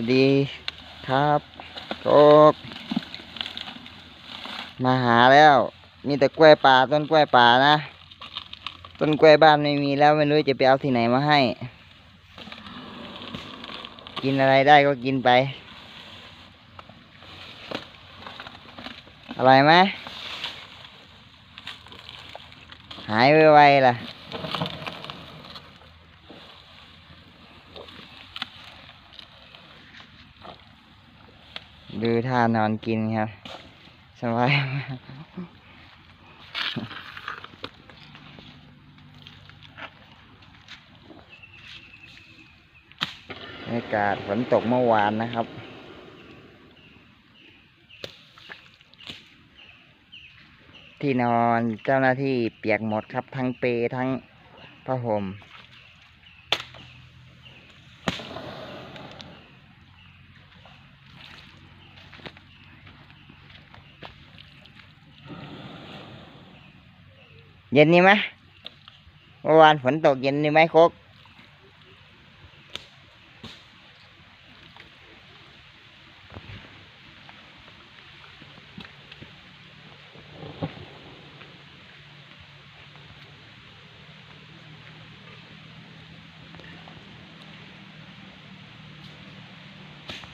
วัสดีครับโชคมาหาแล้ว มีแต่กล้วยป่าต้นกล้วยป่านะ ต้นกล้วยบ้านไม่มีแล้วไม่รู้จะไปเอาที่ไหนมาให้ กินอะไรได้ก็กินไปอร่อยไหมหายไวๆล่ะ ดูท่านอนกินครับสบายมากบรรยากาศฝนตกเมื่อวานนะครับที่นอนเจ้าหน้าที่เปียกหมดครับ ทั้งเปทั้งผ้าห่ม เย็นนี่ไหมเมื่อวานฝนตกเย็นนี่ไหมโคก